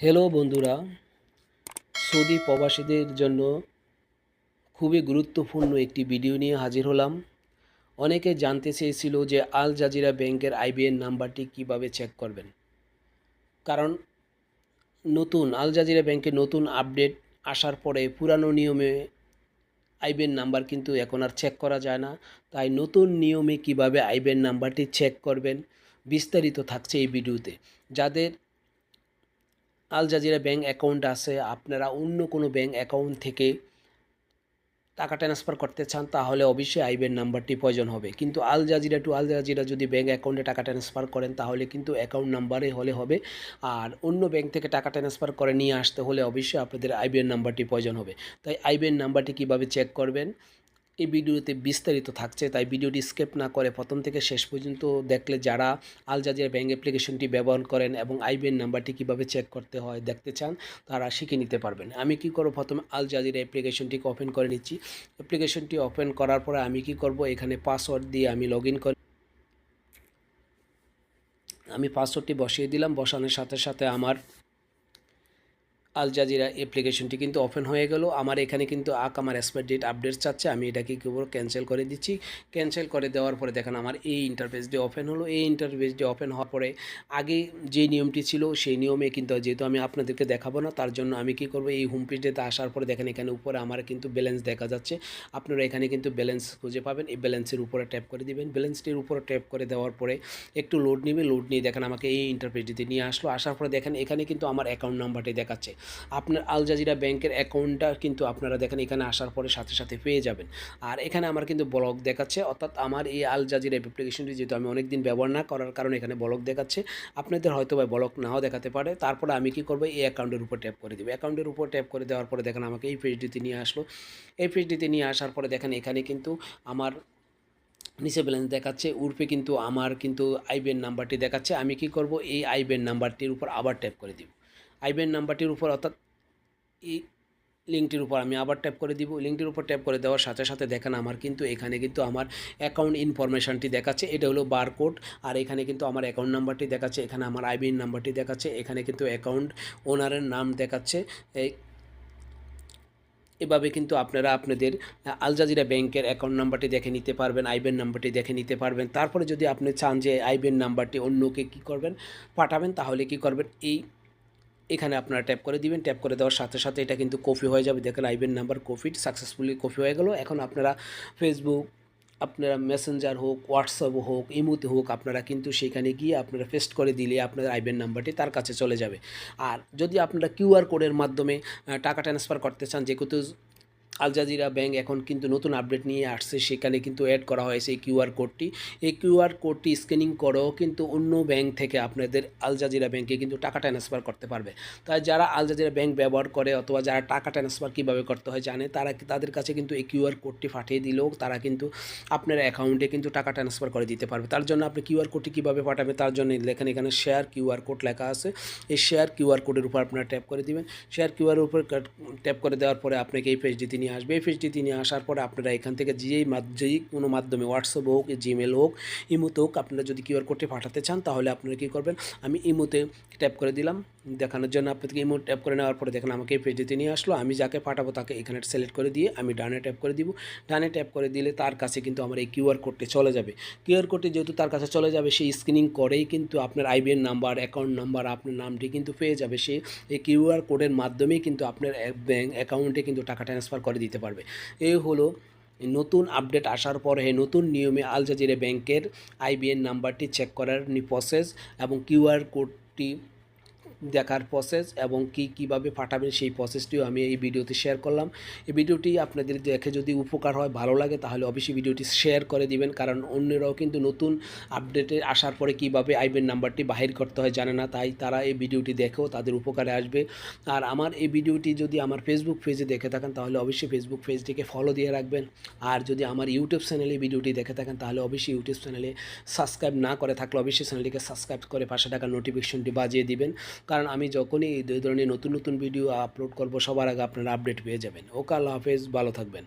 Hello বন্ধুরা, Saudi প্রবাসীদের জন্য খুবই গুরুত্বপূর্ণ একটি ভিডিও নিয়ে হাজির হলাম। অনেকে জানতে চেয়েছিল যে আল জাজিরা ব্যাংকের আইবিএন নাম্বারটি কীভাবে চেক করবেন। কারণ নতুন, আল জাজিরা ব্যাংকের নতুন আপডেট আসার পরে পুরানো নিয়মে আইবিএন নাম্বার কিন্তু এখন আর চেক করা যায় না। তাই নতুন নিয়মে কীভাবে আইবিএন নাম্বারটি চেক করবেন, বিস্তারিত থাকছে এই ভিডিওতে। যাদের আল জাজিরা ব্যাঙ্ক অ্যাকাউন্ট আছে, আপনারা অন্য কোনো ব্যাঙ্ক অ্যাকাউন্ট থেকে টাকা ট্রান্সফার করতে চান, তাহলে অবশ্যই আইবেন নাম্বারটি প্রয়োজন হবে। কিন্তু Al Jazeera to Al Jazeera যদি ব্যাঙ্ক অ্যাকাউন্টে টাকা ট্রান্সফার করেন, তাহলে কিন্তু অ্যাকাউন্ট নাম্বারে হলে হবে। আর অন্য ব্যাঙ্ক থেকে টাকা ট্রান্সফার করে নিয়ে আসতে হলে অবশ্যই আপনাদের আইবিএন নাম্বারটি প্রয়োজন হবে। তাই আইবিএন নাম্বারটি কীভাবে চেক করবেন? এই ভিডিওতে বিস্তারিত থাকছে, তাই ভিডিওটি স্কেপ না করে প্রথম থেকে শেষ পর্যন্ত দেখলে যারা আল জাজিরা ব্যাঙ্ক অ্যাপ্লিকেশনটি ব্যবহার করেন এবং আইবিএন নাম্বারটি কীভাবে চেক করতে হয়, দেখতে চান, তারা শিখে নিতে পারবেন। আমি কি করব? প্রথমে আল জাজিরা অ্যাপ্লিকেশনটিকে ওপেন করে নিচ্ছি। অ্যাপ্লিকেশনটি ওপেন করার পরে আমি কি করব? এখানে পাসওয়ার্ড দিয়ে আমি লগ ইন করে। আমি পাসওয়ার্ডটি বসিয়ে দিলাম, বসানোর সাথে সাথে আমার আল জাজিরা অ্যাপ্লিকেশনটি কিন্তু ওপেন হয়ে গেল। আমার এখানে কিন্তু আক, আমার এক্সপায়ার ডেট আপডেট চাচ্ছে, আমি এটাকে কি করব ক্যান্সেল করে দিচ্ছি। ক্যান্সেল করে দেওয়ার পরে দেখেন আমার এই ইন্টারফেসটি ওপেন হলো। এই ইন্টারফেসটি ওপেন হওয়ার পরে আগে যে নিয়মটি ছিল, সেই নিয়মে কিন্তু যেহেতু আমি আপনাদেরকে দেখাবো না, তার জন্য আমি কি করব, এই হোম পেজটিতে আসার পরে দেখেন এখানে উপরে আমার কিন্তু ব্যালেন্স দেখা যাচ্ছে। আপনারা এখানে কিন্তু ব্যালেন্স খুঁজে পাবেন। এই ব্যালেন্সের উপরে ট্যাপ করে দিবেন। ব্যালেন্সটির উপরে ট্যাপ করে দেওয়ার পরে একটু লোড নেবে লোড নিয়ে দেখেন আমাকে এই ইন্টারফেসটিতে নিয়ে আসলো। আসার পরে দেখেন এখানে কিন্তু আমার অ্যাকাউন্ট নাম্বারটি দেখাচ্ছে। আপনার আল জাজিরা ব্যাংকের অ্যাকাউন্টটা কিন্তু আপনারা দেখেন, এখানে আসার পরে সাথে সাথে পেয়ে যাবেন। আর এখানে আমার কিন্তু ব্লক দেখাচ্ছে, অর্থাৎ আমার এই আল জাজিরা অ্যাপ্লিকেশনটি যেহেতু আমি অনেক দিন ব্যবহার না করার কারণে এখানে ব্লক দেখাচ্ছে, আপনাদের হয়তো বা ব্লক নাও দেখাতে পারে। তারপরে আমি কি করব, এই অ্যাকাউন্টের উপর ট্যাপ করে দেবো। অ্যাকাউন্টের উপর ট্যাপ করে দেওয়ার পরে দেখেন, আমাকে এই পেজটিতে নিয়ে আসলো। এই পেজটিতে নিয়ে আসার পরে দেখেন, এখানে কিন্তু আমার নিচে ব্যালেন্স দেখাচ্ছে উর্পে কিন্তু আমার কিন্তু আইবিএন নাম্বারটি দেখাচ্ছে। আমি কি করব, এই আইবিএন নাম্বারটির উপর আবার ট্যাপ করে দিব। আইবিএন নাম্বারটির উপর, অর্থাৎ এই লিঙ্কটির উপর আমি আবার ট্যাপ করে দিব। লিঙ্কটির উপর ট্যাপ করে দেওয়ার সাথে সাথে দেখেন আমার কিন্তু এখানে কিন্তু আমার অ্যাকাউন্ট ইনফরমেশনটি দেখাচ্ছে। এটা হলো বারকোড আর এখানে কিন্তু আমার অ্যাকাউন্ট নাম্বারটি দেখাচ্ছে, এখানে আমার আইবিএন নাম্বারটি দেখাচ্ছে, এখানে কিন্তু অ্যাকাউন্ট ওনারের নাম দেখাচ্ছে। এই, এভাবে কিন্তু আপনারা আপনাদের আল জাজিরা ব্যাংকের অ্যাকাউন্ট নাম্বারটি দেখে নিতে পারবেন আইবেন নাম্বারটি দেখে নিতে পারবেন। তারপরে যদি আপনি চান যে আইবেন নাম্বারটি অন্যকে কী করবেন, পাঠাবেন, তাহলে কি করবেন? এই এখানে আপনারা ট্যাপ করে দিবেন। ট্যাপ করে দেওয়ার সাথে সাথে এটা কিন্তু কপি হয়ে যাবে। দেখেন IBAN number copied successfully copy হয়ে গেল। এখন আপনারা ফেসবুক আপনারা মেসেঞ্জার হোক হোয়াটসঅ্যাপ হোক ইমুতে হোক, আপনারা কিন্তু সেখানে গিয়ে আপনারা পেস্ট করে দিলে আপনাদের আইবেন নাম্বারটি তার কাছে চলে যাবে। আর যদি আপনারা কিউআর কোডের মাধ্যমে টাকা ট্রান্সফার করতে চান যে আল জাজিরা ব্যাঙ্ক এখন কিন্তু নতুন আপডেট নিয়ে আসছে। সেখানে কিন্তু অ্যাড করা হয়েছে এই কিউআর কোডটি এই কিউআর কোডটি স্ক্যানিং করেও কিন্তু অন্য ব্যাংক থেকে আপনাদের আল জাজিরা ব্যাংকে কিন্তু টাকা ট্রান্সফার করতে পারবে। তাই যারা আল জাজিরা ব্যাংক ব্যবহার করে অথবা যারা টাকা ট্রান্সফার কীভাবে করতে হয় জানে, তারা তাদের কাছে কিন্তু এই কিউআর কোডটি পাঠিয়ে দিলেও তারা কিন্তু আপনার অ্যাকাউন্টে কিন্তু টাকা ট্রান্সফার করে দিতে পারবে। তার জন্য আপনি কিউআর কোডটি কীভাবে পাঠাবে তার জন্য লেখেন এখানে শেয়ার কিউআর কোড লেখা আছে। এই শেয়ার কিউআর কোডের উপর আপনারা ট্যাপ করে দিবেন। শেয়ার কিউআর উপর ট্যাপ করে দেওয়ার পরে আপনাকে এই পেজটিতে নিয়ে আসবে। এই পেজটিতে নিয়ে আসার পরে আপনারা এখান থেকে যেই যেই কোনো মাধ্যমে হোয়াটসঅ্যাপ হোক জিমেল হোক, ইমোতে হোক, আপনারা যদি কিউআর কোডটি পাঠাতে চান, তাহলে আপনারা কী করবেন? আমি ইমোতে ট্যাপ করে দিলাম। দেখানোর জন্য আপনাদেরকে ইমো ট্যাপ করে নেওয়ার পরে দেখেন আমাকে পেজটিতে নিয়ে আসলো। আমি যাকে পাঠাবো তাকে এখানে সিলেক্ট করে দিয়ে আমি ডানে ট্যাপ করে দিব। ডানে ট্যাপ করে দিলে তার কাছে কিন্তু আমার এই কিউআর কোডটি চলে যাবে। কিউআর কোডটি যেহেতু তার কাছে চলে যাবে, সেই স্ক্রিনিং করেই কিন্তু আপনার আইবিএন নাম্বার অ্যাকাউন্ট নাম্বার আপনার নামটি কিন্তু পেয়ে যাবে। সে এই কিউআর কোডের মাধ্যমেই কিন্তু আপনার ব্যাঙ্ক অ্যাকাউন্টে কিন্তু টাকা ট্রান্সফার করে দিতে পারবে। এই হলো নতুন আপডেট আসার পরে নতুন নিয়মে আল জাজিরা ব্যাংকের আইবিএন নাম্বারটি চেক করার প্রসেস এবং কিউআর কোডটি দেখার প্রসেস এবং কি কীভাবে পাঠাবেন সেই প্রসেসটিও আমি এই ভিডিওতে শেয়ার করলাম। এই ভিডিওটি আপনাদের দেখে যদি উপকার হয়, ভালো লাগে, তাহলে অবশ্যই ভিডিওটি শেয়ার করে দিবেন, কারণ অন্যরাও কিন্তু নতুন আপডেটে আসার পরে কীভাবে আইবেন নাম্বারটি বাহির করতে হয় জানে না, তাই তারা এই ভিডিওটি দেখেও তাদের উপকারে আসবে। আর আমার এই ভিডিওটি যদি আমার ফেসবুক পেজে দেখে থাকেন, তাহলে অবশ্যই ফেসবুক পেজটিকে ফলো দিয়ে রাখবেন। আর যদি আমার ইউটিউব চ্যানেলে ভিডিওটি দেখে থাকেন, তাহলে অবশ্যই ইউটিউব চ্যানেলে সাবস্ক্রাইব না করে থাকলে অবশ্যই চ্যানেলটিকে সাবস্ক্রাইব করে পাশে টাকা নোটিফিকেশনটি বাজিয়ে দিবেন। কারণ আমি যখনই এই দুই ধরনের নতুন নতুন ভিডিও আপলোড করব, সবার আগে আপনারা আপডেট পেয়ে যাবেন। ওকে, আল্লাহ হাফেজ, ভালো থাকবেন।